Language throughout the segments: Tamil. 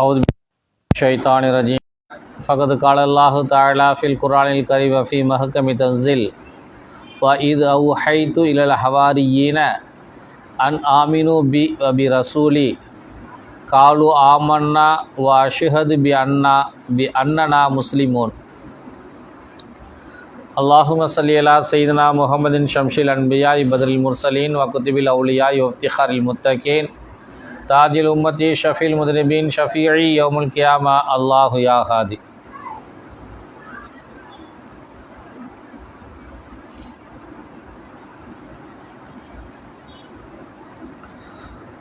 أعوذ بالله من الشيطان الرجيم فقد قال الله تعالى في القرآن الكريم وفي محكم تنزيل وإذ أوحيت إلى الحواريين أن آمنوا بي وبرسولي قالوا آمنا وأشهد بأننا بأننا مسلمون அல்லாஹும சல்லியலா சைதனா முகமதின் ஷம்ஷில் அன்பியா இபதில் முர்சலீன் வகுத்திபில் அவுலியா இஃப்திஹாரில் முத்தகேன் தாஜில் உம்மதி ஷஃபில் முதலிபின் ஷஃபியி யோமுல் கியாமா அல்லாஹு யாஹாதி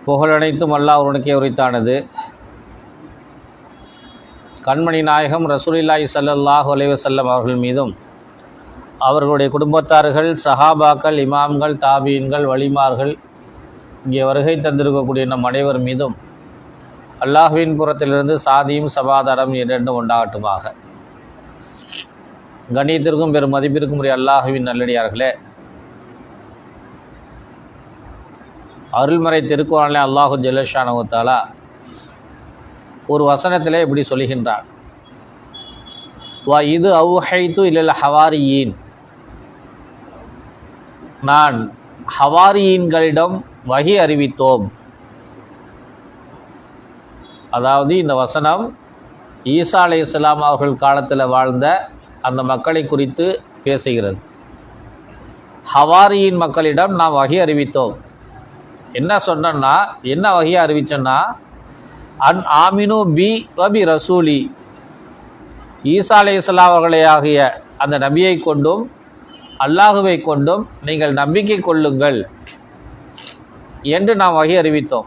புகழனைத்தும் அல்லாஹ் உனக்கே உரித்தானது. கண்மணி நாயகம் ரசூலில்லாய் சல்லாஹு அலைவசல்லம் அவர்கள் மீதும் அவர்களுடைய குடும்பத்தார்கள் சஹாபாக்கள் இமாம்கள் தாபீன்கள் வலிமார்கள் இங்கே வருகை தந்திருக்கக்கூடிய நம் அனைவர் மீதும் அல்லாஹுவின் புறத்திலிருந்து சாதியும் சமாதானம் இரண்டும் உண்டாகட்டுமாக. கணியத்திற்கும் பெரும் மதிப்பிற்கும் உரிய அல்லாஹுவின் நல்லடியார்களே அருள்மறை திருக்குறானிலே அல்லாஹு ஜல்லஷானவத்தாலா ஒரு வசனத்திலே இப்படி சொல்லுகின்றான். வா இது அவுஹைத்து இல்லை ஹவாரியின் நான் ஹவாரியின்களிடம் வகி அறிவித்தோம். அதாவது இந்த வசனம் ஈசா அலை இஸ்லாம் அவர்கள் காலத்தில் வாழ்ந்த அந்த மக்களை குறித்து பேசுகிறது. ஹவாரியின் மக்களிடம் நாம் வகி அறிவித்தோம். என்ன சொன்னோன்னா என்ன வகையை அறிவிச்சோன்னா அன் ஆமினு பி வபி ரசூலி. ஈசா அலை இஸ்லாம் அவர்களே ஆகிய அந்த நபியை கொண்டும் அல்லாஹுவை கொண்டும் நீங்கள் நம்பிக்கை கொள்ளுங்கள் என்று நாம் வகை அறிவித்தோம்.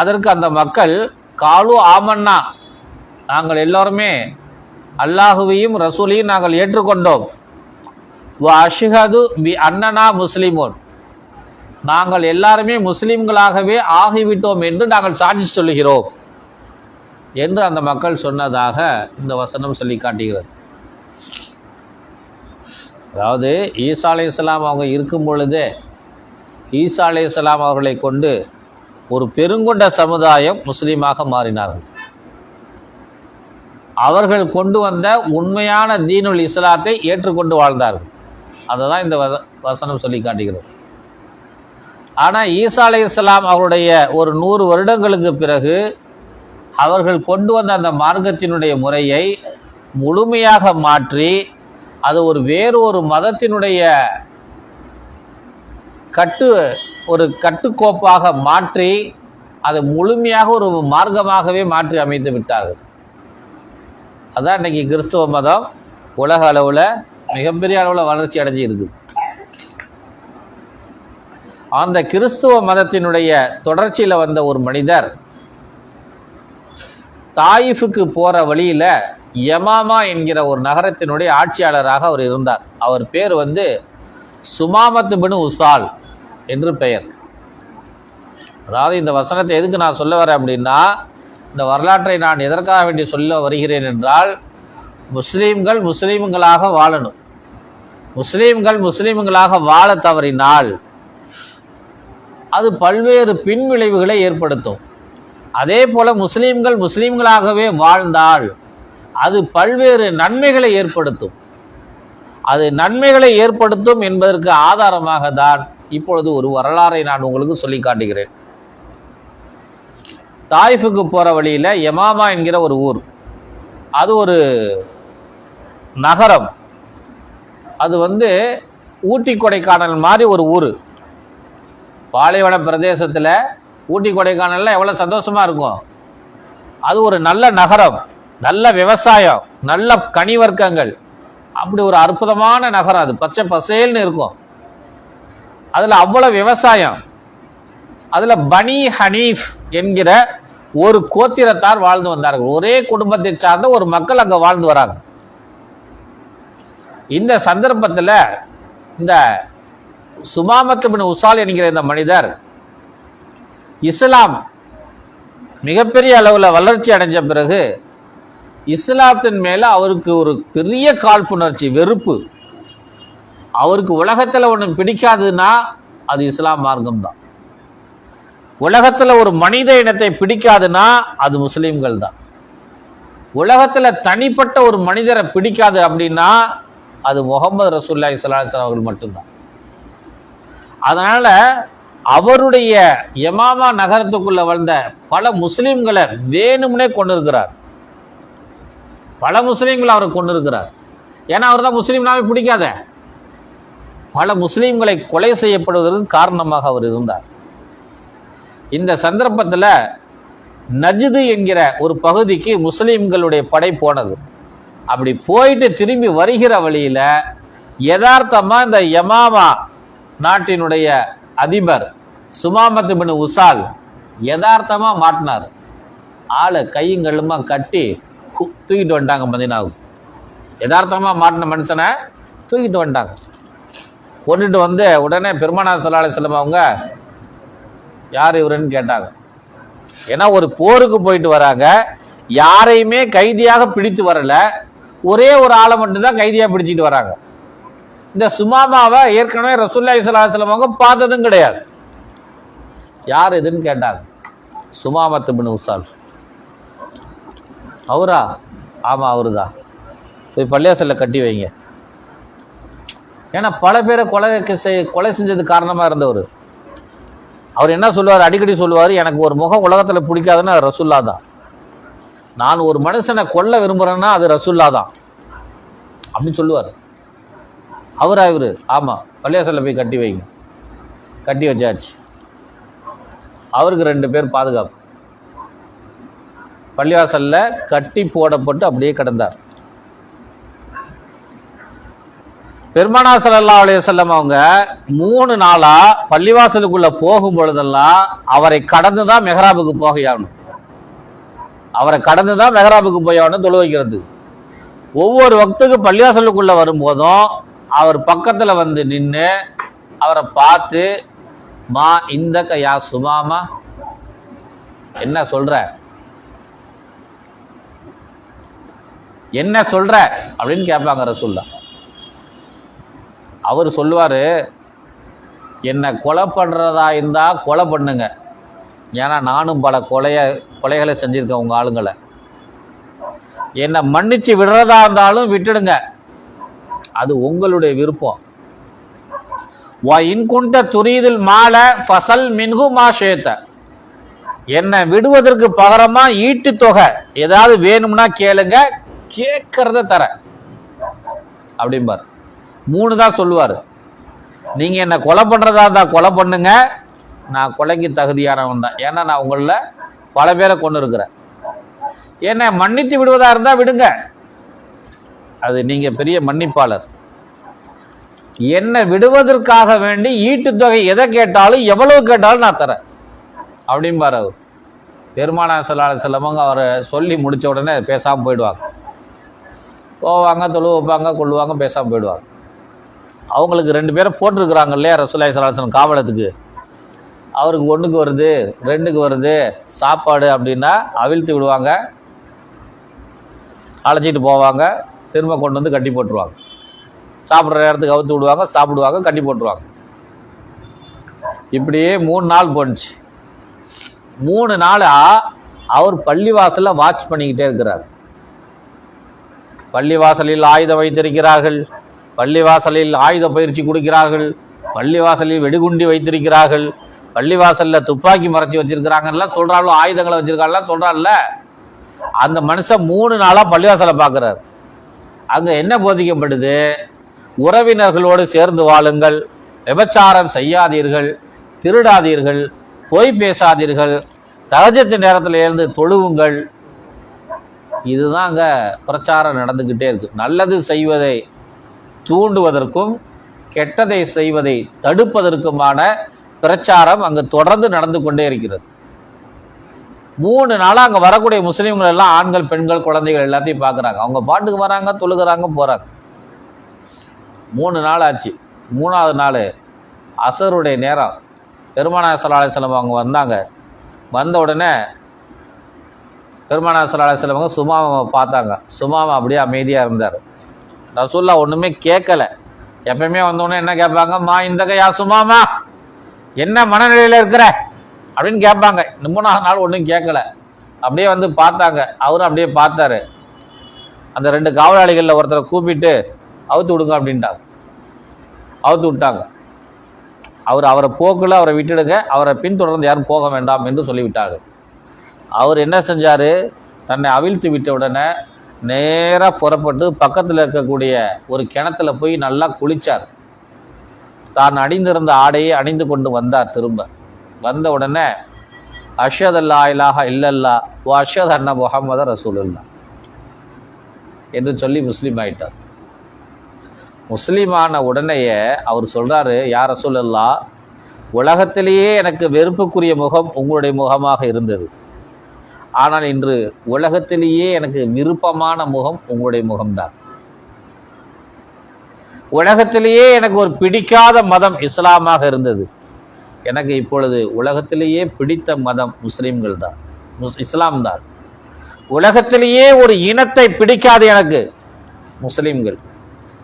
அதற்கு அந்த மக்கள் காலு ஆமன்னா நாங்கள் எல்லோருமே அல்லாஹுவையும் ரசூலையும் நாங்கள் ஏற்றுக்கொண்டோம். அஷிஹது பி அண்ணனா முஸ்லிமோன். நாங்கள் எல்லாருமே முஸ்லிம்களாகவே ஆகிவிட்டோம் என்று நாங்கள் சாட்சி சொல்லுகிறோம். என்று அந்த மக்கள் சொன்னதாக இந்த வசனம் சொல்லி காட்டுகிறது அதாவது ஈசா அலை இஸ்லாம் அவங்க இருக்கும் பொழுதே ஈசா அலை இஸ்லாம் அவர்களை கொண்டு ஒரு பெருங்கொண்ட சமுதாயம் முஸ்லீமாக மாறினார்கள். அவர்கள் கொண்டு வந்த உண்மையான தீனுல் இஸ்லாத்தை ஏற்றுக்கொண்டு வாழ்ந்தார்கள். அதை தான் இந்த வசனம் சொல்லி காட்டுகிறது. ஆனால் ஈசா அலை இஸ்லாம் அவருடைய ஒரு நூறு வருடங்களுக்கு பிறகு அவர்கள் கொண்டு வந்த அந்த மார்க்கத்தினுடைய முறையை முழுமையாக மாற்றி அது ஒரு வேறு ஒரு மதத்தினுடைய கட்டு ஒரு கட்டுக்கோப்பாக மாற்றி அதை முழுமையாக ஒரு மார்க்கமாகவே மாற்றி அமைத்து விட்டார்கள். அதான் இன்னைக்கு கிறிஸ்துவ மதம் உலக அளவில் மிகப்பெரிய அளவில் வளர்ச்சி அடைஞ்சி இருக்குது அந்த கிறிஸ்துவ மதத்தினுடைய தொடர்ச்சியில் வந்த ஒரு மனிதர் தாயிஃபுக்கு போகிற வழியில் யமாமா என்கிற ஒரு நகரத்தினுடைய ஆட்சியாளராக அவர் இருந்தார். அவர் பேர் வந்து சுமாமத்து பின் உசால் என்று பெயர். அதாவது இந்த வசனத்தை எதுக்கு நான் சொல்ல வரேன் அப்படின்னா இந்த வரலாற்றை நான் எதற்காக வேண்டி சொல்ல வருகிறேன் என்றால் முஸ்லீம்கள் முஸ்லீம்களாக வாழணும். முஸ்லீம்கள் முஸ்லீம்களாக வாழ தவறினால் அது பல்வேறு பின்விளைவுகளை ஏற்படுத்தும். அதே போல் முஸ்லீம்கள் முஸ்லீம்களாகவே வாழ்ந்தால் அது பல்வேறு நன்மைகளை ஏற்படுத்தும். அது நன்மைகளை ஏற்படுத்தும் என்பதற்கு ஆதாரமாக தான் இப்பொழுது ஒரு வரலாறை நான் உங்களுக்கு சொல்லி காட்டுகிறேன். தாய்ஃபுக்கு போகிற வழியில் யமாமா என்கிற ஒரு ஊர். அது ஒரு நகரம். அது வந்து ஊட்டி கொடைக்கானல் மாதிரி ஒரு ஊர். பாலைவன பிரதேசத்தில் ஊட்டி கொடைக்கானலில் எவ்வளோ சந்தோஷமாக இருக்கும். அது ஒரு நல்ல நகரம். நல்ல விவசாயம் நல்ல கனி வர்க்கங்கள் அப்படி ஒரு அற்புதமான நகரம் அது. பச்சை பசேல்னு இருக்கும். அதில் அவ்வளோ விவசாயம். அதில் பனி ஹனீஃப் என்கிற ஒரு கோத்திரத்தார் வாழ்ந்து வந்தார்கள். ஒரே குடும்பத்தை சார்ந்த ஒரு மக்கள் அங்கே வாழ்ந்து வராங்க. இந்த சந்தர்ப்பத்தில் இந்த சுமாமத்து பின் உசால் என்கிற இந்த மனிதர் இஸ்லாம் மிகப்பெரிய அளவில் வளர்ச்சி அடைஞ்ச பிறகு இஸ்லாத்தின் மேலே அவருக்கு ஒரு பெரிய காழ்ப்புணர்ச்சி வெறுப்பு. அவருக்கு உலகத்தில் ஒன்று பிடிக்காதுன்னா அது இஸ்லாம் மார்க்கம் தான் உலகத்தில் ஒரு மனித இனத்தை பிடிக்காதுன்னா அது முஸ்லீம்கள் தான் உலகத்தில் தனிப்பட்ட ஒரு மனிதரை பிடிக்காது அப்படின்னா அது முகமது ரசூல்லா இஸ்லாம் அவர்கள் மட்டும்தான். அதனால் அவருடைய யமாமா நகரத்துக்குள்ளே வந்த பல முஸ்லீம்களை வேணும்னே கொண்டிருக்கிறார். இருக்கிறார் பல முஸ்லீம்களை அவர் கொண்டு இருக்கிறார் ஏன்னா அவர் தான் முஸ்லீம்னாவே பிடிக்காத. பல முஸ்லீம்களை கொலை செய்யப்படுவதற்கு காரணமாக அவர் இருந்தார். இந்த சந்தர்ப்பத்தில் நஜிது என்கிற ஒரு பகுதிக்கு முஸ்லீம்களுடைய படை போனது. அப்படி போயிட்டு திரும்பி வருகிற வழியில யதார்த்தமாக இந்த யமாமா நாட்டினுடைய அதிபர் சுமாமத்து பின் உசால் யதார்த்தமாக மாட்டினார். ஆளை கையுங்களுமா கட்டி தூக்கிட்டு வந்துட்டாங்க மதினாவுக்கு. யதார்த்தமாக மாட்டின மனுஷனை தூக்கிட்டு வந்துட்டாங்க. கொண்டுட்டு வந்து உடனே பெருமானார் சல்லாஹ் செல்லும் அவங்க யார் இவருன்னு கேட்டாங்க. ஏன்னா ஒரு போருக்கு போயிட்டு வராங்க யாரையுமே கைதியாக பிடித்து வரல ஒரே ஒரு ஆளை மட்டும்தான் கைதியாக பிடிச்சிட்டு வராங்க. இந்த சுமாமாவை ஏற்கனவே ரசூல்லாய் சலாஹலம் அவங்க பார்த்ததும் கிடையாது. யார் இதுன்னு கேட்டாங்க. சுமாமத்து பின் உசால். அவரா? ஆமாம் அவருதான் போய் பள்ளியாசலில் கட்டி வைங்க. ஏன்னா பல பேரை கொலை செய்- கொலை செஞ்சது காரணமாக இருந்தவர். அவர் என்ன சொல்லுவார்? அடிக்கடி சொல்லுவார் எனக்கு ஒரு முகம் உலகத்தில் பிடிக்காதுன்னா ரசுல்லா தான். நான் ஒரு மனுஷனை கொல்ல விரும்புகிறேன்னா அது ரசுல்லா தான். அப்படின்னு சொல்லுவார். அவரா இவர்? ஆமாம் பள்ளியாசலில் போய் கட்டி வைங்க. கட்டி வச்சாச்சு. அவருக்கு ரெண்டு பேர் பாதுகாப்பு. பள்ளிவாசலில் கட்டி போடப்பட்டு அப்படியே கிடந்தார். பெருமானா ஸல்லல்லாஹு அலைய செல்லம் அவங்க மூணு நாளா பள்ளிவாசலுக்குள்ள போகும் பொழுதெல்லாம் அவரை கடந்து தான் மெஹராபுக்கு போகையாகணும். அவரை கடந்து தான் மெஹராபுக்கு போயாகணும் தொழு வைக்கிறது. ஒவ்வொரு வக்துக்கு பள்ளிவாசலுக்குள்ள வரும்போதும் அவர் பக்கத்துல வந்து நின்று அவரை பார்த்து மா இந்த கையா சுமாமா என்ன சொல்ற? என்ன சொல்கிற அப்படின்னு கேட்பாங்க ரசூல்லா. அவர் சொல்லுவார் என்னை கொலை பண்ணுறதா இருந்தால் கொலை பண்ணுங்க. ஏன்னா நானும் பல கொலைய கொலைகளை செஞ்சுருக்கேன் உங்கள் ஆளுங்களை. என்னை மன்னிச்சு விடுறதா இருந்தாலும் விட்டுடுங்க. அது உங்களுடைய விருப்பம். வா இன்குண்ட துரீதில் மாலை ஃபசல் மின்ஹு மா என்னை விடுவதற்கு பகரமாக ஈட்டு தொகை. ஏதாவது வேணும்னா கேளுங்க கேட்கறத தரேன் அப்படிம்பார். மூணு தான் சொல்லுவார். நீங்கள் என்னை கொலை பண்ணுறதா இருந்தால் கொலை பண்ணுங்க. நான் கொலைக்கு தகுதியானவன் தான் ஏன்னா நான் உங்களில் பல பேரை கொண்டு இருக்கிறேன். என்னை மன்னித்து விடுவதா இருந்தால் விடுங்க. அது நீங்கள் பெரிய மன்னிப்பாளர். என்னை விடுவதற்காக வேண்டி ஈட்டுத்தொகை எதை கேட்டாலும் எவ்வளவு கேட்டாலும் நான் தரேன். அப்படிம்பார் அவர். பெருமானா சொல்லாத செல்லவங்க அவரை சொல்லி முடித்த உடனே பேசாமல் போயிடுவாங்க. போவாங்க தொழு வைப்பாங்க கொள்ளுவாங்க பேசாமல் போயிடுவாங்க. அவங்களுக்கு ரெண்டு பேரும் போட்டிருக்கிறாங்க இல்லையா ரசூலாய் சலாசன் காவலத்துக்கு? அவருக்கு ஒன்றுக்கு வருது ரெண்டுக்கு வருது சாப்பாடு அப்படின்னா அவிழ்த்து விடுவாங்க அழைச்சிட்டு போவாங்க திரும்ப கொண்டு வந்து கட்டி போட்டுருவாங்க. சாப்பிட்ற நேரத்துக்கு அவுத்து விடுவாங்க சாப்பிடுவாங்க கட்டி போட்டுருவாங்க. இப்படியே மூணு நாள் போணுச்சு. மூணு நாளாக அவர் பள்ளிவாசலில் வாட்ச் பண்ணிக்கிட்டே இருக்கிறார். பள்ளிவாசலில் ஆயுதம் வைத்திருக்கிறார்கள். பள்ளிவாசலில் ஆயுத பயிற்சி கொடுக்கிறார்கள். பள்ளிவாசலில் வெடிகுண்டி வைத்திருக்கிறார்கள். பள்ளிவாசலில் துப்பாக்கி மறைச்சி வச்சிருக்கிறாங்கலாம் சொல்கிறாள் ஆயுதங்களை வச்சிருக்காங்கலாம் சொல்கிறாள்ல அந்த மனுஷன் மூணு நாளாக பள்ளிவாசலை பார்க்குறாரு. அங்கே என்ன போதிக்கப்படுது? உறவினர்களோடு சேர்ந்து வாழுங்கள். விபச்சாரம் செய்யாதீர்கள். திருடாதீர்கள். பொய் பேசாதீர்கள். தகஜத்து நேரத்தில் எழுந்து தொழுவுங்கள். இதுதான் அங்கே பிரச்சாரம் நடந்துக்கிட்டே இருக்கு. நல்லது செய்வதை தூண்டுவதற்கும் கெட்டதை செய்வதை தடுப்பதற்குமான பிரச்சாரம் அங்கே தொடர்ந்து நடந்து கொண்டே இருக்கிறது. மூணு நாளாக அங்கே வரக்கூடிய முஸ்லீம்கள் எல்லாம் ஆண்கள் பெண்கள் குழந்தைகள் எல்லாத்தையும் பார்க்குறாங்க அவங்க பாட்டுக்கு வராங்க தொழுகிறாங்க போகிறாங்க மூணு நாள் ஆச்சு. மூணாவது நாள் அசருடைய நேரம். பெருமானா சலாஹ் செல்லம் அவங்க வந்தாங்க. வந்த உடனே பெருமானா சலாஹ் செல்லவங்க சுமாவை பார்த்தாங்க. சுமாவை அப்படியே அமைதியாக இருந்தார். ரசூல்லா ஒன்றுமே கேட்கல. எப்பயுமே வந்தோடனே என்ன கேட்பாங்க? மா இந்த கையா சுமாமா என்ன மனநிலையில் இருக்கிற? அப்படின்னு கேட்பாங்க. மூணாவது நாள் ஒன்றும் கேட்கல. அப்படியே வந்து பார்த்தாங்க. அவரும் அப்படியே பார்த்தாரு. அந்த ரெண்டு காவலாளிகளில் ஒருத்தரை கூப்பிட்டு அவுத்து விடுங்க அப்படின்ட்டாங்க. அவுத்து விட்டாங்க. அவர் அவரை போக்கில் அவரை விட்டுடுங்க. அவரை பின்தொடர்ந்து யாரும் போக வேண்டாம் என்று சொல்லிவிட்டார்கள். அவர் என்ன செஞ்சார்? தன்னை அவிழ்த்து விட்ட உடனே நேராக புறப்பட்டு பக்கத்தில் இருக்கக்கூடிய ஒரு கிணத்துல போய் நல்லா குளிச்சார். தான் அணிந்திருந்த ஆடையை அணிந்து கொண்டு வந்தார் திரும்ப. வந்த உடனே அஷத் அல்லா இலாஹா இல்லல்லா ஓ அஷத் அண்ணா முகமது ரசூலுல்லா என்று சொல்லி முஸ்லீம் ஆயிட்டார். முஸ்லீமான உடனேயே அவர் சொல்கிறாரு யார் ரசூலுல்லா உலகத்திலேயே எனக்கு வெறுப்புக்குரிய முகம் உங்களுடைய முகமாக இருந்தது. ஆனால் இன்று உலகத்திலேயே எனக்கு விருப்பமான முகம் உங்களுடைய முகம்தான். உலகத்திலேயே எனக்கு ஒரு பிடிக்காத மதம் இஸ்லாமாக இருந்தது. எனக்கு இப்பொழுது உலகத்திலேயே பிடித்த மதம் முஸ்லீம்கள் தான் முஸ்- இஸ்லாம் தான் உலகத்திலேயே ஒரு இனத்தை பிடிக்காது எனக்கு முஸ்லீம்கள்.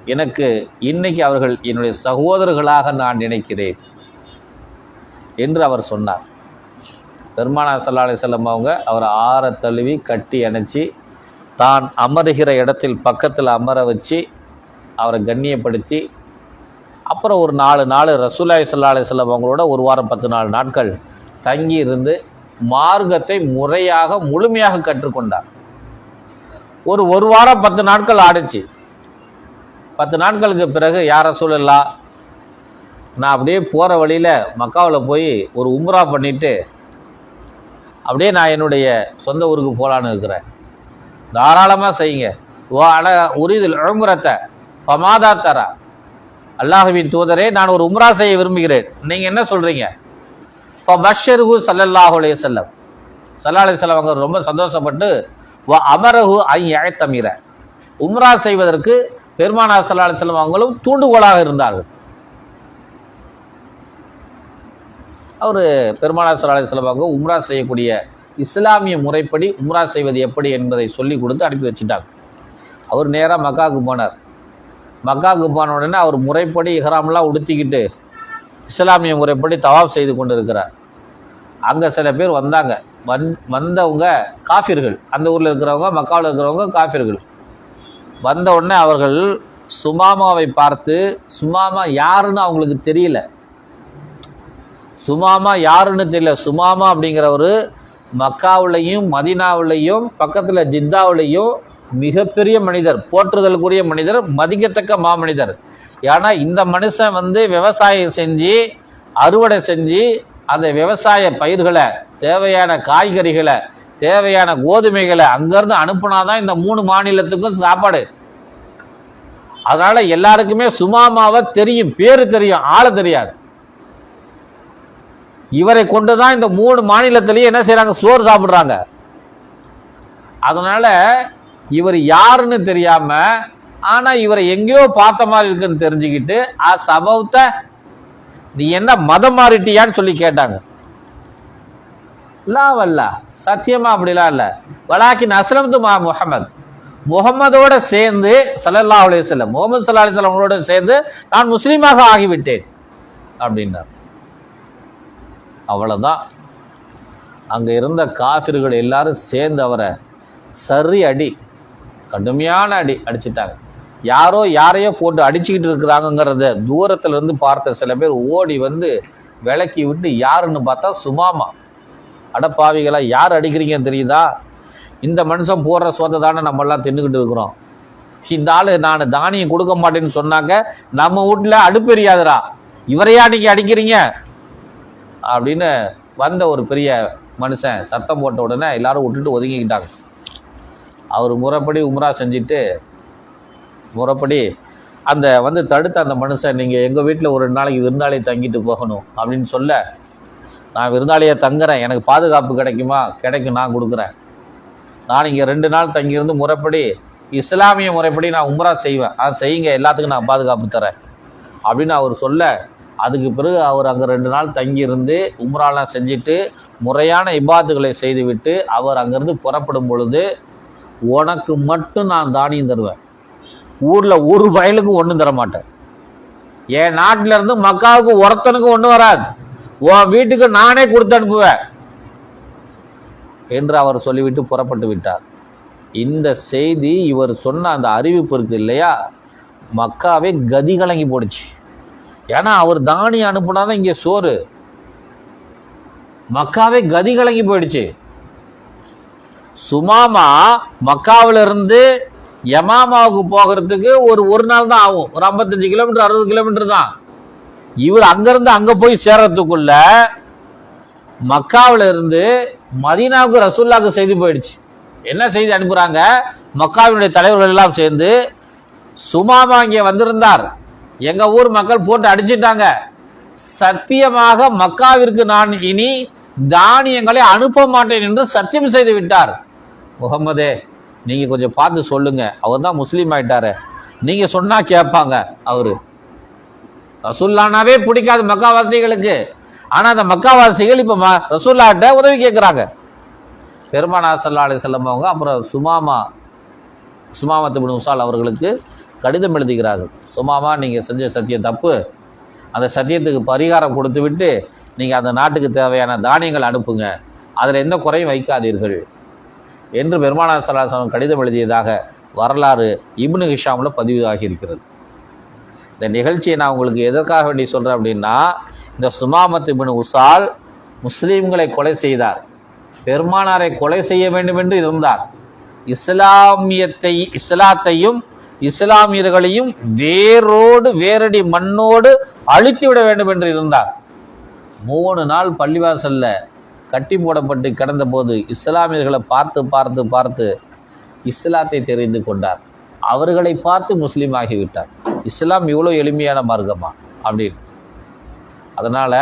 எனக்கு இன்னைக்கு அவர்கள் என்னுடைய சகோதரர்களாக நான் நினைக்கிறேன் என்று அவர் சொன்னார். பெருமானா சல்லாலை அலிசல்லம் அவங்க அவரை ஆற தழுவி கட்டி அணைச்சி தான் அமருகிற இடத்தில் பக்கத்தில் அமர வச்சு அவரை கண்ணியப்படுத்தி அப்புறம் ஒரு நாலு நாள் ரசூலாய் சல்லாலை அலிசல்லம் அவங்களோட ஒரு வாரம் பத்து நாலு நாட்கள் தங்கி இருந்து மார்க்கத்தை முறையாக முழுமையாக கற்றுக்கொண்டார். ஒரு ஒரு வாரம் பத்து நாட்கள் ஆடிச்சு. பத்து நாட்களுக்கு பிறகு யார சூழலா நான் அப்படியே போகிற வழியில் மக்காவில் போய் ஒரு உம்ரா பண்ணிவிட்டு அப்படியே நான் என்னுடைய சொந்த ஊருக்கு போகலான்னு இருக்கிறேன். தாராளமாக செய்யுங்க. வா அட உரிதில் உம்ரத்தை பமாதா தரா. அல்லாஹுவின் தூதரே நான் ஒரு உம்ரா செய்ய விரும்புகிறேன். நீங்கள் என்ன சொல்கிறீங்க இப்போ பஷர்ஹு சல்லல்லாஹு அலைய செல்லம் சல்லா அலைஹி அவங்க ரொம்ப சந்தோஷப்பட்டு வ அமரஹு ஐ அழைத்தமீர உம்ரா செய்வதற்கு பெருமானா சல்லா அலைஹி அவங்களும் தூண்டுகோலாக இருந்தார்கள். அவர் பெருமானா சல்லா செலவாக உம்ரா செய்யக்கூடிய இஸ்லாமிய முறைப்படி உம்ரா செய்வது எப்படி என்பதை சொல்லி கொடுத்து அனுப்பி வச்சுட்டாங்க. அவர் நேராக மக்காவுக்கு போனார். மக்காவுக்கு போன உடனே அவர் முறைப்படி இஹ்ராம்லாம் உடுத்திக்கிட்டு இஸ்லாமிய முறைப்படி தவாப் செய்து கொண்டு இருக்கிறார் அங்கே சில பேர் வந்தாங்க. வந் வந்தவங்க காஃபிர்கள். அந்த ஊரில் இருக்கிறவங்க மக்காவில் இருக்கிறவங்க காஃபிர்கள். வந்த உடனே அவர்கள் சுமாமாவை பார்த்து சுமாமா யாருன்னு அவங்களுக்கு தெரியல. சுமாமா யாருன்னு தெரியல. சுமாமா அப்படிங்கிறவர் மக்காவுலையும் மதினாவுலையும் பக்கத்தில் ஜித்தாவுலையும் மிகப்பெரிய மனிதர் போற்றுதலுக்குரிய மனிதர் மதிக்கத்தக்க மாமனிதர். ஏன்னா இந்த மனுஷன் வந்து விவசாயம் செஞ்சு அறுவடை செஞ்சு அந்த விவசாய பயிர்களை தேவையான காய்கறிகளை தேவையான கோதுமைகளை அங்கேருந்து அனுப்புனாதான் இந்த மூணு மாநிலத்துக்கும் சாப்பாடு. அதனால் எல்லாருக்குமே சுமாமாவை தெரியும் பேர் தெரியும் ஆளை தெரியாது. இவரை கொண்டு தான் இந்த மூணு மாநிலத்திலையும் என்ன செய்கிறாங்க சோறு சாப்பிட்றாங்க. அதனால் இவர் யாருன்னு தெரியாமல் ஆனால் இவரை எங்கேயோ பார்த்த மாதிரி இருக்குன்னு தெரிஞ்சுக்கிட்டு ஆ சம்பவத்தை நீ என்ன மதம் மாறிட்டியான்னு சொல்லி கேட்டாங்க. இல்லா வல்லா சத்தியமா அப்படிலாம் இல்லை. வலாக்கின் அஸ்லம்து மா முகமது முகமதோட சேர்ந்து சல்லல்லா அலையம் முகமது சல்லா அலைஹி சேர்ந்து நான் முஸ்லீமாக ஆகிவிட்டேன். அப்படின்னார். அவ்வளோதான் அங்கே இருந்த காஃபிர்கள் எல்லாரும் சேர்ந்து அவரை சரி அடி கடுமையான அடி அடிச்சிட்டாங்க. யாரோ யாரையோ போட்டு அடிச்சுக்கிட்டு இருக்கிறாங்கங்கிறத தூரத்தில் இருந்து பார்த்த சில பேர் ஓடி வந்து விலக்கி விட்டு யாருன்னு பார்த்தா சுமாமா. அடப்பாவிகளா யார் அடிக்கிறீங்கன்னு தெரியுதா? இந்த மனுஷன் போடுற சோத்தை தானே நம்மெல்லாம் தின்னுக்கிட்டு இருக்கிறோம். இந்த ஆள் நான் தானியம் கொடுக்க மாட்டேன்னு சொன்னாங்க. நம்ம வீட்டில் அடுப்பெரியாதுரா இவரையா நீங்கள் அடிக்கிறீங்க? அப்படின்னு வந்த ஒரு பெரிய மனுஷன் சத்தம் போட்ட உடனே எல்லாரும் விட்டுட்டு ஒதுங்கிக்கிட்டாங்க. அவர் முறைப்படி உம்ரா செஞ்சுட்டு முறைப்படி அந்த வந்து தடுத்த அந்த மனுஷன் நீங்கள் எங்கள் வீட்டில் ஒரு நாளைக்கு விருந்தாளி தங்கிட்டு போகணும் அப்படின்னு சொல்ல நான் விருந்தாளியை தங்குறேன். எனக்கு பாதுகாப்பு கிடைக்குமா? கிடைக்கும் நான் கொடுக்குறேன். நான் இங்கே ரெண்டு நாள் தங்கியிருந்து முறைப்படி இஸ்லாமிய முறைப்படி நான் உம்ரா செய்வேன். அதை செய்யுங்க. எல்லாத்துக்கும் நான் பாதுகாப்பு தரேன். அப்படின்னு அவர் சொல்ல அதுக்கு பிறகு அவர் அங்கே ரெண்டு நாள் தங்கியிருந்து உம்ராலாம் செஞ்சுட்டு முறையான இபாத்துகளை செய்துவிட்டு அவர் அங்கேருந்து புறப்படும் பொழுது உனக்கு மட்டும் நான் தானியம் தருவேன். ஊரில் ஒரு வயலுக்கும் ஒன்றும் தர மாட்டேன். என் நாட்டிலேருந்து மக்காவுக்கு ஒருத்தனுக்கு ஒன்றும் வராது. உன் வீட்டுக்கு நானே கொடுத்து அனுப்புவேன். என்று அவர் சொல்லிவிட்டு புறப்பட்டு விட்டார். இந்த செய்தி இவர் சொன்ன அந்த அறிவிப்பு இருக்கு இல்லையா? மக்காவே கதி கலங்கி போடுச்சு. ஏன்னா அவர் தானியம் அனுப்புனாதான் இங்கே சோறு. மக்காவே கதி கலங்கி போயிடுச்சு. சுமாமா மக்காவில இருந்து யமாமாவுக்கு போகிறதுக்கு ஒரு ஒரு நாள் தான் ஆகும். ஒரு ஐம்பத்தஞ்சு கிலோமீட்டர் அறுபது கிலோமீட்டர் தான். இவர் அங்கிருந்து அங்க போய் சேர்றதுக்குள்ள மக்காவில இருந்து மதீனாவுக்கு ரசூல்லாவுக்கு செய்தி போயிடுச்சு. என்ன செய்தி அனுப்புறாங்க? மக்காவினுடைய தலைவர்கள் எல்லாம் சேர்ந்து சுமாமா இங்கே வந்திருந்தார். எங்க ஊர் மக்கள் போட்டு அடிச்சிட்டாங்க. சத்தியமாக மக்காவிற்கு நான் இனி தானியங்களை அனுப்ப மாட்டேன் என்று சத்தியம் செய்து விட்டார். முகமதே நீங்க கொஞ்சம் பார்த்து சொல்லுங்க. அவர் தான் முஸ்லீம் ஆயிட்டாரு. நீங்க சொன்னா கேட்பாங்க அவரு. ரசூல்லானாவே பிடிக்காது மக்காவாசிகளுக்கு. ஆனா அந்த மக்காவாசிகள் இப்ப ம- ரசூல்லாட்ட உதவி கேட்கிறாங்க. பெருமானா சல்லா அலி செல்லம் அவங்க அப்புறம் சுமாமா சுமாமத்து பின் உசால் அவர்களுக்கு கடிதம் எழுதுகிறார்கள். சுமாமா நீங்கள் செஞ்ச சத்தியம் தப்பு. அந்த சத்தியத்துக்கு பரிகாரம் கொடுத்து விட்டு நீங்கள் அந்த நாட்டுக்கு தேவையான தானியங்கள் அனுப்புங்க. அதில் எந்த குறையும் வைக்காதீர்கள். என்று பெருமானார் சலாசனம் கடிதம் எழுதியதாக வரலாறு இப்னு ஹிஷாமில் பதிவு ஆகியிருக்கிறது இந்த நிகழ்ச்சியை நான் உங்களுக்கு எதற்காக வேண்டி சொல்கிறேன் அப்படின்னா இந்த சுமாமத் இப்னு உசால் முஸ்லீம்களை கொலை செய்தார். பெருமானாரை கொலை செய்ய வேண்டும் என்று இருந்தார். இஸ்லாமியத்தை இஸ்லாத்தையும் இஸ்லாமியர்களையும் வேரோடு வேரடி மண்ணோடு அழித்து விட வேண்டும் என்று இருந்தார். மூணு நாள் பள்ளிவாசல்ல கட்டி போடப்பட்டு கிடந்தபோது இஸ்லாமியர்களை பார்த்து பார்த்து பார்த்து இஸ்லாத்தை தெரிந்து கொண்டார். அவர்களை பார்த்து முஸ்லீம் ஆகிவிட்டார். இஸ்லாம் இவ்வளோ எளிமையான மார்க்கமா? அப்படின்னு. அதனால்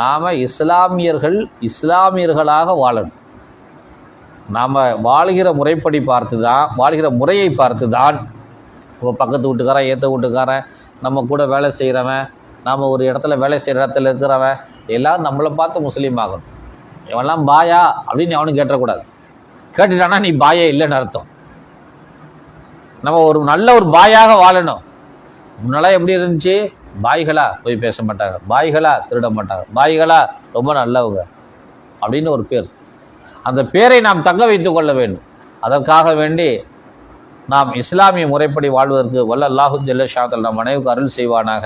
நாம் இஸ்லாமியர்கள் இஸ்லாமியர்களாக வாழணும். நாம் வாழ்கிற முறைப்படி பார்த்து தான் வாழ்கிற முறையை பார்த்து தான் இப்போ பக்கத்து வீட்டுக்காரன் ஏற்ற வீட்டுக்காரன் நம்ம கூட வேலை செய்கிறவன் நாம் ஒரு இடத்துல வேலை செய்கிற இடத்துல இருக்கிறவன் எல்லோரும் நம்மளை பார்த்து முஸ்லீம் ஆகணும். இவன்லாம் பாயா அப்படின்னு அவனும் கேட்டக்கூடாது. கேட்டுட்டானா நீ பாயே இல்லைன்னு அர்த்தம். நம்ம ஒரு நல்ல ஒரு பாயாக வாழணும். முன்னெல்லாம் எப்படி இருந்துச்சு? பாய்களா போய் பேச மாட்டாங்க. பாய்களா திருட மாட்டாங்க. பாய்களா ரொம்ப நல்லவங்க அப்படின்னு ஒரு பேர். அந்த பேரை நாம் தக்க வைத்து கொள்ள வேண்டும். அதற்காக வேண்டி நாம் இஸ்லாமிய முறைப்படி வாழ்வதற்கு வல்ல அல்லாஹு ஜல்ல ஷாத்தல் நம் அனைவருக்கு அருள் செய்வானாக.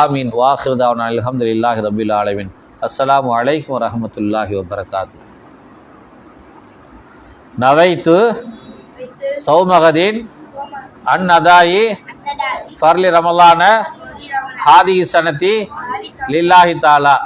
ஆமீன். வாஹிர்தாவன் அலமது இல்லாஹி ரபில் ஆலமின். அஸ்லாம் அலைக்கும் வரமத்துல்லாஹி வபரகாத்து. நவைத்து சௌமகதீன் அன் அதாயி ஃபர்லி ரமலான ஹாதி சனதி லில்லாஹி தாலா.